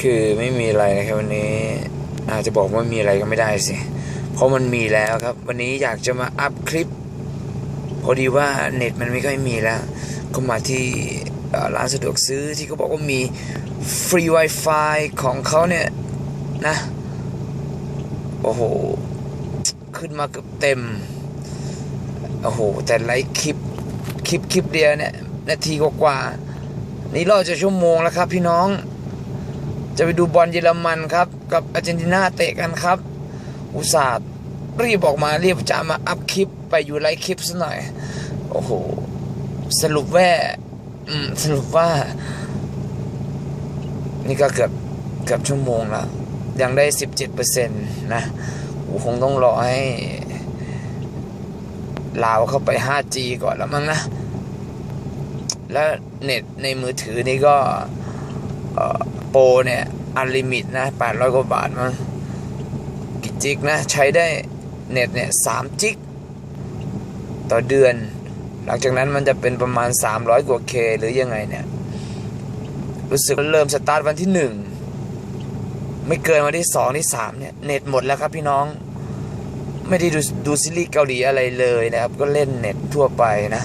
คือไม่มีอะไรนะครับวันนี้อาจจะบอกว่ามีอะไรก็ไม่ได้สิ เพราะมันมีแล้วครับ วันนี้อยากจะมาอัพคลิป พอดีว่าเน็ตมันไม่ค่อยมีแล้ว ก็มาที่ร้านสะดวกซื้อที่เขาบอกว่ามีฟรี Wi-Fi ของเขาเนี่ยนะ โอ้โห ขึ้นมาเกือบเต็ม โอ้โห แต่ไลฟ์คลิป คลิป คลิปเดียวเนี่ย นาทีกว่าๆนี่รอจะชั่วโมงแล้วครับพี่น้อง จะไปดูบอลเยอรมันครับ กับอาร์เจนตินาเตะกันครับ อุตส่าห์รีบออกมารีบจะมาอัพคลิปไปอยู่ไลฟ์คลิปซะหน่อย โอ้โห สรุปแว่าสรุปว่า นี่ก็เกือบเกือบชั่วโมงแล้วยังได้สิบเจ็ดเปอร์เซ็นต์นะอ้คงต้องรอให้ลาวเข้าไป 5G ก่อนแล้วมั้งนะ แล้วเน็ตในมือถือนี่ก็เออ โปรเนี่ยอันลิมิตนะ800กว่าบาทมั้งกี่จิกนะ ใช้ได้เน็ตเนี่ย3จิก ต่อเดือน หลังจากนั้นมันจะเป็นประมาณ 300 กว่าเคหรือยังไงเนี่ย รู้สึกเริ่มสตาร์ทวันที่ 1 ไม่เกินวันที่ 2 ที่ 3 เนี่ย เน็ตหมดแล้วครับพี่น้องไม่ได้ดูดูซีรีส์เกาหลีอะไรเลยนะครับ ก็เล่นเน็ตทั่วไปนะ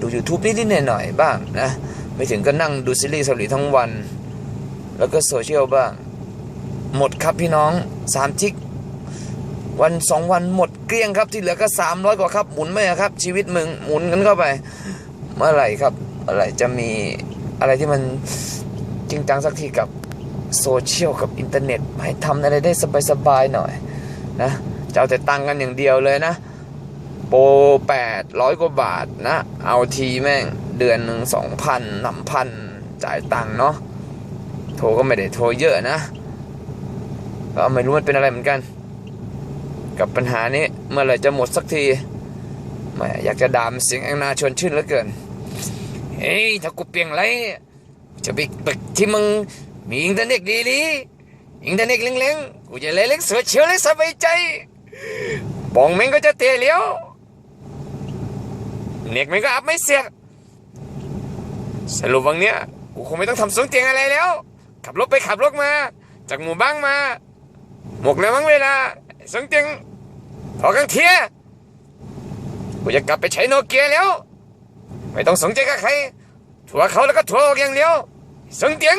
ดู YouTube นิดๆหน่อยๆบ้างนะ ไม่ถึงก็นั่งดูซีรีส์เกาหลีทั้งวัน แล้วก็โซเชียลบ้าง หมดครับพี่น้องสามจิก วันสองวันหมดเกลี้ยงครับที่เหลือก็สามร้อยกว่าครับหมุนไหมครับ ชีวิตมึงหมุนกันเข้าไป เมื่อไหร่ครับเมื่อไหร่จะมีอะไรที่มันจริงจังสักทีกับโซเชียลกับอินเทอร์เน็ตให้ทำอะไรได้สบายๆหน่อยนะจะเอาแต่ตังกันอย่างเดียวเลยนะ โปรแปดร้อยกว่าบาทนะ เอาทีแม่งเดือนหนึ่งสองพันนำพันจ่ายตังเนาะ โทรก็ไม่ได้โทรเยอะนะก็ไม่รู้มันเป็นอะไรเหมือนกัน กับปัญหานี้เมื่อไหร่จะหมดสักทีแหม่อยากจะด่ามเสียงแองนาชวนชื่นเหลือเกินเฮ้ยถ้ากูเปลี่ยงไรจะไปตึกที่มึงมีอินเทอร์เน็ตดีๆอินเทอร์เน็ตเล็งๆกูจะเล็กๆสวยเชียวเลยสบายใจบองเมงก็จะเตะเลี้ยวเน็กมันก็อัพไม่เสียสรุปวันเนี้ยกูคงไม่ต้องทำสวนเตียงอะไรแล้ว ขับรถไปขับรถมา จากหมู่บ้านมา หมกแล้วมั้งเวลาสังเตียงพอกังเทียกูจะกลับไปใช้โนเกียแล้ว ไม่ต้องสนใจกับใครถั่วเขาแล้วก็ถั่วออกอย่างเดียวสังเตียง